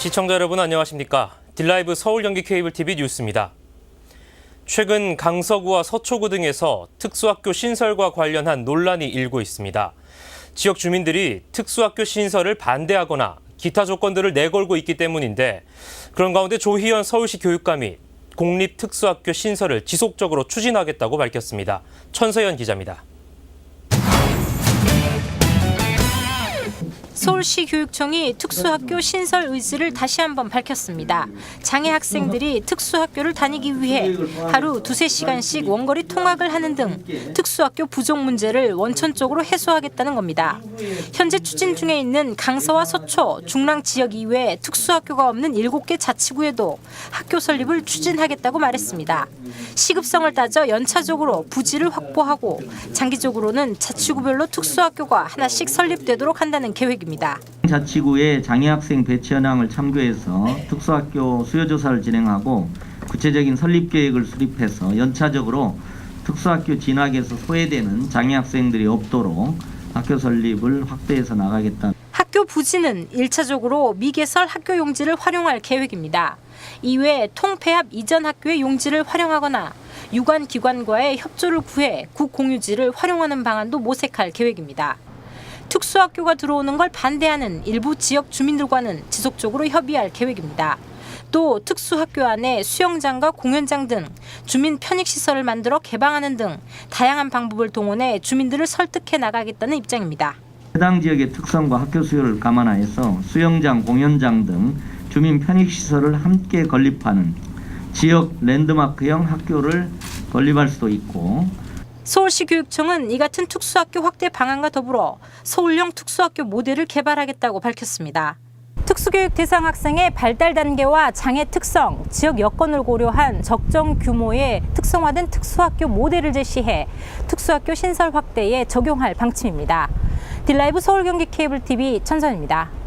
시청자 여러분 안녕하십니까? 딜라이브 서울 경기 케이블 TV 뉴스입니다. 최근 강서구와 서초구 등에서 특수학교 신설과 관련한 논란이 일고 있습니다. 지역 주민들이 특수학교 신설을 반대하거나 기타 조건들을 내걸고 있기 때문인데 그런 가운데 조희연 서울시 교육감이 공립 특수학교 신설을 지속적으로 추진하겠다고 밝혔습니다. 천서연 기자입니다. 서울시 교육청이 특수학교 신설 의지를 다시 한번 밝혔습니다. 장애 학생들이 특수학교를 다니기 위해 하루 두세 시간씩 원거리 통학을 하는 등 특수학교 부족 문제를 원천적으로 해소하겠다는 겁니다. 현재 추진 중에 있는 강서와 서초, 중랑 지역 이외에 특수학교가 없는 7개 자치구에도 학교 설립을 추진하겠다고 말했습니다. 시급성을 따져 연차적으로 부지를 확보하고 장기적으로는 자치구별로 특수학교가 하나씩 설립되도록 한다는 계획입니다. 자치구의 장애학생 배치 현황을 참고해서 특수학교 수요 조사를 진행하고 구체적인 설립 계획을 수립해서 연차적으로 특수학교 진학에서 소외되는 장애학생들이 없도록 학교 설립을 확대해서 나가겠다. 학교 부지는 일차적으로 미개설 학교 용지를 활용할 계획입니다. 이외 통폐합 이전 학교의 용지를 활용하거나 유관 기관과의 협조를 구해 국공유지를 활용하는 방안도 모색할 계획입니다. 특수학교가 들어오는 걸 반대하는 일부 지역 주민들과는 지속적으로 협의할 계획입니다. 또 특수학교 안에 수영장과 공연장 등 주민 편익 시설을 만들어 개방하는 등 다양한 방법을 동원해 주민들을 설득해 나가겠다는 입장입니다. 해당 지역의 특성과 학교 수요를 감안하여서 수영장, 공연장 등 주민 편익 시설을 함께 건립하는 지역 랜드마크형 학교를 건립할 수도 있고 서울시 교육청은 이 같은 특수학교 확대 방안과 더불어 서울형 특수학교 모델을 개발하겠다고 밝혔습니다. 특수교육 대상 학생의 발달 단계와 장애 특성, 지역 여건을 고려한 적정 규모의 특성화된 특수학교 모델을 제시해 특수학교 신설 확대에 적용할 방침입니다. 딜라이브 서울 경기 케이블 TV 천선입니다.